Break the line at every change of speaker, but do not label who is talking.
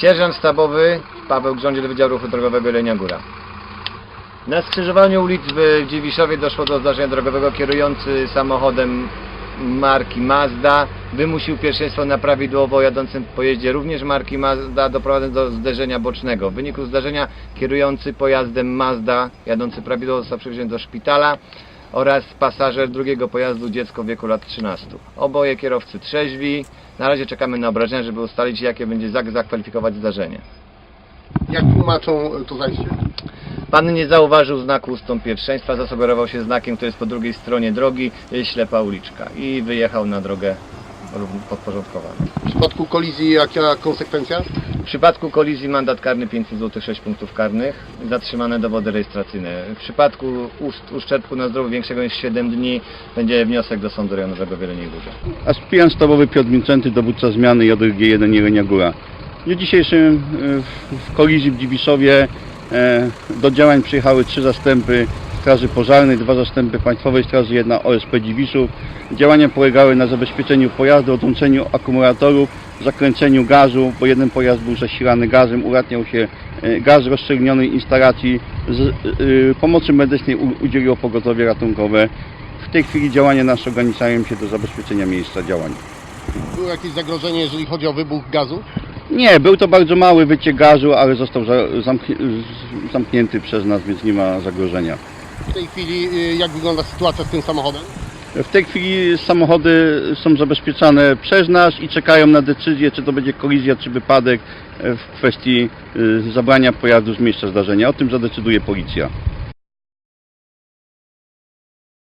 Sierżant sztabowy Paweł Grządziel Wydział Ruchu Drogowego Jelenia Góra. Na skrzyżowaniu ulic w Dziwiszowie doszło do zdarzenia drogowego. Kierujący samochodem marki Mazda wymusił pierwszeństwo na prawidłowo jadącym pojeździe również marki Mazda doprowadząc do zderzenia bocznego. W wyniku zdarzenia kierujący pojazdem Mazda jadący prawidłowo został przewieziony do szpitala oraz pasażer drugiego pojazdu dziecko w wieku lat 13. Oboje kierowcy trzeźwi. Na razie czekamy na obrażenia, żeby ustalić jakie będzie zak- zakwalifikować zdarzenie.
Jak tłumaczą to zajście?
Pan nie zauważył znaku ustąp pierwszeństwa, zasugerował się znakiem, który jest po drugiej stronie drogi, y, ślepa uliczka i wyjechał na drogę równ- podporządkowaną.
W przypadku kolizji jaka konsekwencja?
W przypadku kolizji mandat karny 500 zł, 6 punktów karnych, zatrzymane dowody rejestracyjne. W przypadku uszczerbku na zdrowiu większego niż 7 dni będzie wniosek do Sądu Rejonowego w Jeleniej Górze.
Aspirant sztabowy Piotr Wincenty, dowódca zmiany JG1 Jelenia Góra. W dniu dzisiejszym e, w- w kolizji w Dziwiszowie e, do działań przyjechały trzy zastępy Straży Pożarnej, dwa zastępy Państwowej Straży, jedna OSP Dziwiszów. Działania polegały na zabezpieczeniu pojazdu, odłączeniu akumulatorów, zakręceniu gazu, bo jeden pojazd był zasilany gazem, uratniał się e, gaz rozszczelnionej instalacji. Z e, pomocy medycznej udzieliło pogotowie ratunkowe. W tej chwili działania nasze ograniczają się do zabezpieczenia miejsca działań.
Było jakieś zagrożenie, jeżeli chodzi o wybuch gazu?
Nie, był to bardzo mały wyciek gazu, ale został zamknięty przez nas, więc nie ma zagrożenia.
W tej chwili y, jak wygląda sytuacja z tym samochodem?
W tej chwili samochody są zabezpieczane przez nas i czekają na decyzję, czy to będzie kolizja, czy wypadek e, w kwestii y, zabrania pojazdu z miejsca zdarzenia. O tym zadecyduje policja.